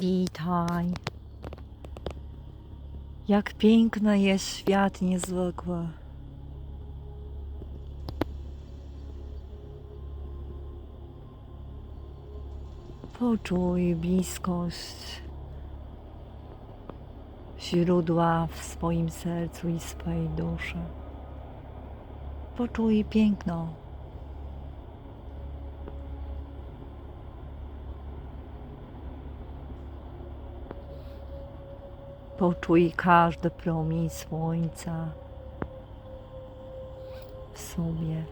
Witaj. Jak piękny jest świat niezwykły. Poczuj bliskość źródła w swoim sercu i swojej duszy. Poczuj piękno. Poczuj każdy promień słońca w sobie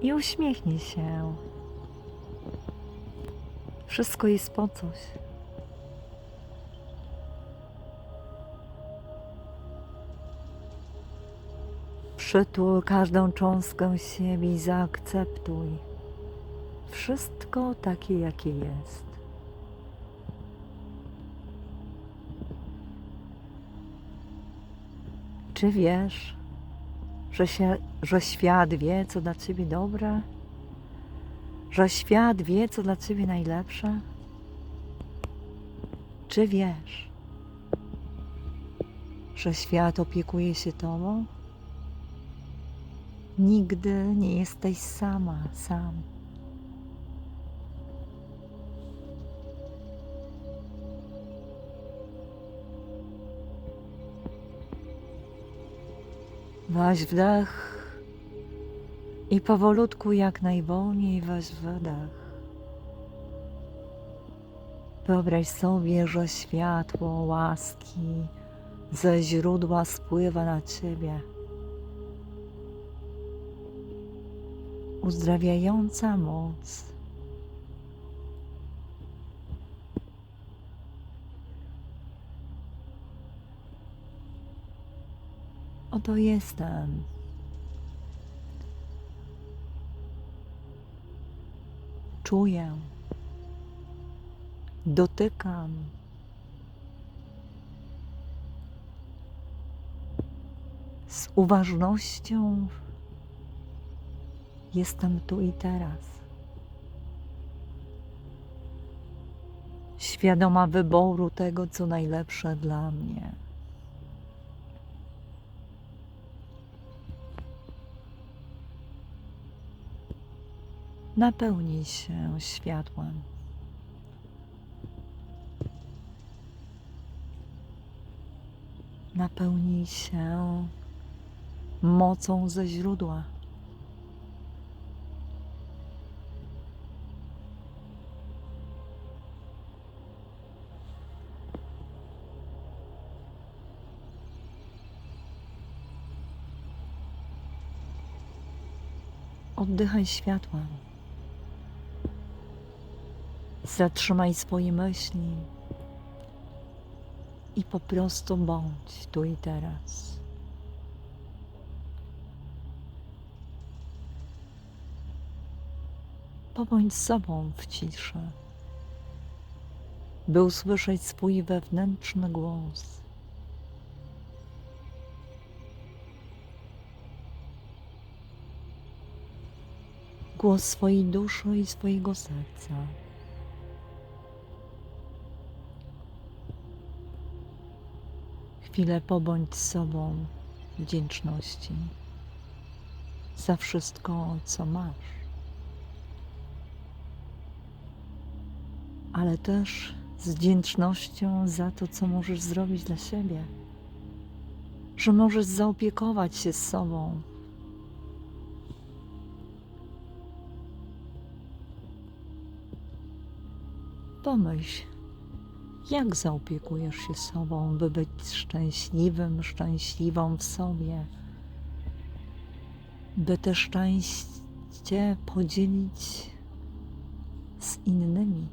i uśmiechnij się. Wszystko jest po coś. Przytul każdą cząstkę siebie i zaakceptuj wszystko takie, jakie jest. Czy wiesz, że, się, że świat wie, co dla ciebie dobre? Że świat wie, co dla ciebie najlepsze? Czy wiesz, że świat opiekuje się tobą? Nigdy nie jesteś sama, sam. Weź wdech i powolutku, jak najwolniej weź wydech. Wyobraź sobie, że światło łaski ze źródła spływa na ciebie. Uzdrawiająca moc. Oto jestem. Czuję. Dotykam. Z uważnością jestem tu i teraz. Świadoma wyboru tego, co najlepsze dla mnie. Napełnij się światłem. Napełnij się mocą ze źródła. Oddychaj światłem. Zatrzymaj swoje myśli i po prostu bądź tu i teraz. Pobądź sobą w ciszy, by usłyszeć swój wewnętrzny głos. Głos swojej duszy i swojego serca. Chwilę pobądź z sobą wdzięczności za wszystko, co masz. Ale też z wdzięcznością za to, co możesz zrobić dla siebie. Że możesz zaopiekować się sobą. Pomyśl, jak zaopiekujesz się sobą, by być szczęśliwym, szczęśliwą w sobie, by te szczęście podzielić z innymi.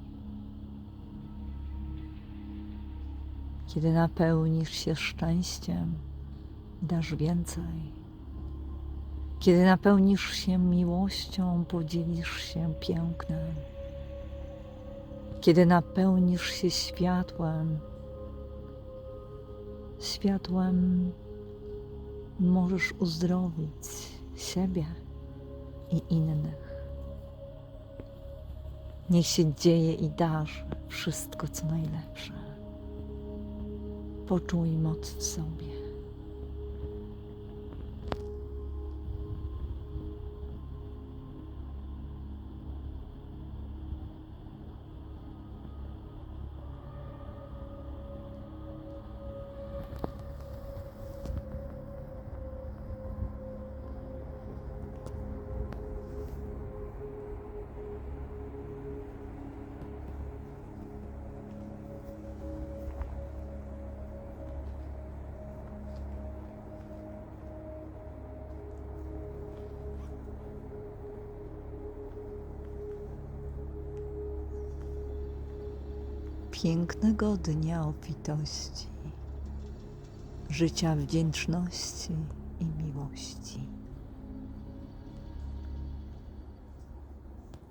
Kiedy napełnisz się szczęściem, dasz więcej. Kiedy napełnisz się miłością, podzielisz się pięknem. Kiedy napełnisz się światłem, światłem możesz uzdrowić siebie i innych. Niech się dzieje i darzy wszystko co najlepsze. Poczuj moc w sobie. Pięknego dnia obfitości, życia wdzięczności i miłości.